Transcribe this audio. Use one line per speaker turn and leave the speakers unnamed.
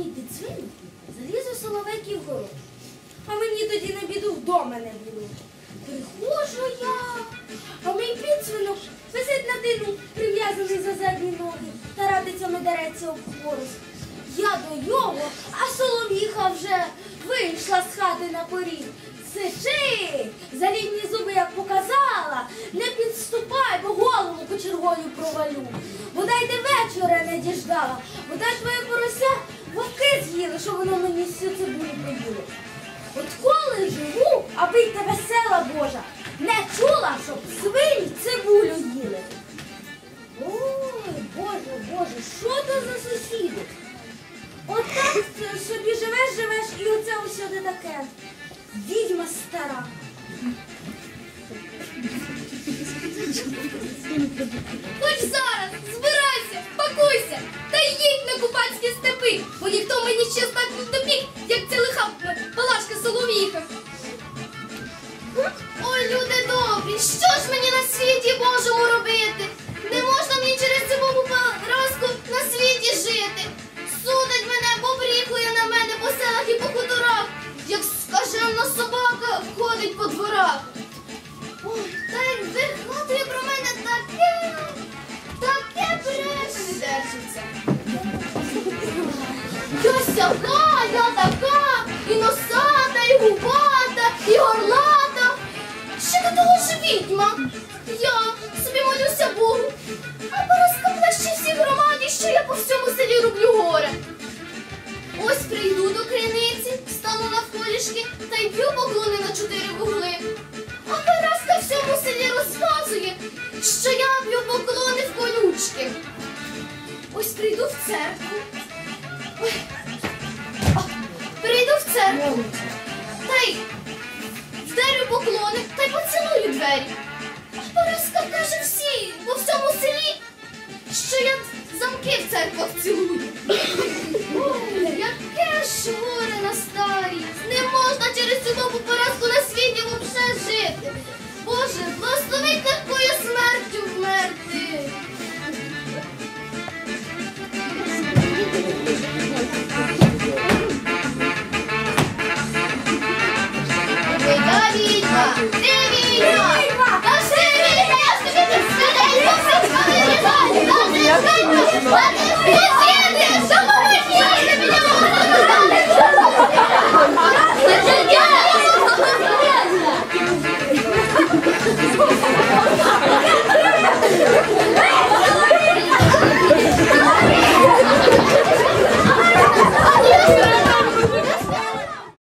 Рябий підсвинув, заліз у соловейків город. А мені тоді на біду вдома не було. Приходжу я, а мій підсвинок висить на тину, прив'язаний за задні ноги, та радицями дереться об хворост. Я до його, а соловіха вже вийшла з хати на поріг. Сичи! Залівні зуби, як показала, не підступай, бо голову кочергою провалю. Бодай ти вечора не діждала, бодай твоє порося з'їли, що воно мені всю цибулю поїло. От коли живу, аби й та весела Божа, не чула, щоб свині цибулю їли. Ой, Боже, Боже, що то за сусіди? Отак собі живеш, живеш, і оце усюди таке. Відьма стара.
Хоч зараз, збирайся, пакуйся та їдь на купацькі степи, бо ще так не допік, як ця лиха палашка соловіха. Ой, люди добрі, що ж мені на світі Божому робити? Я я така, і носата, і губата, і горлата. Ще до того ж відьма. Я собі молюся Богу, а Параска плеще всій громаді, що я по всьому селі роблю горе. Ось прийду до криниці, стану навколішки та й б'ю поклони на чотири вугли. А Параска всьому селі розказує, що я б'ю поклони в колючки. Ось прийду в церкву. Ой. Церкву. Та й вдарю поклони та й поцілую двері. А каже всі по всьому селі, що я замки в церквах цілую. Я відьма, ти відьма, та ж ти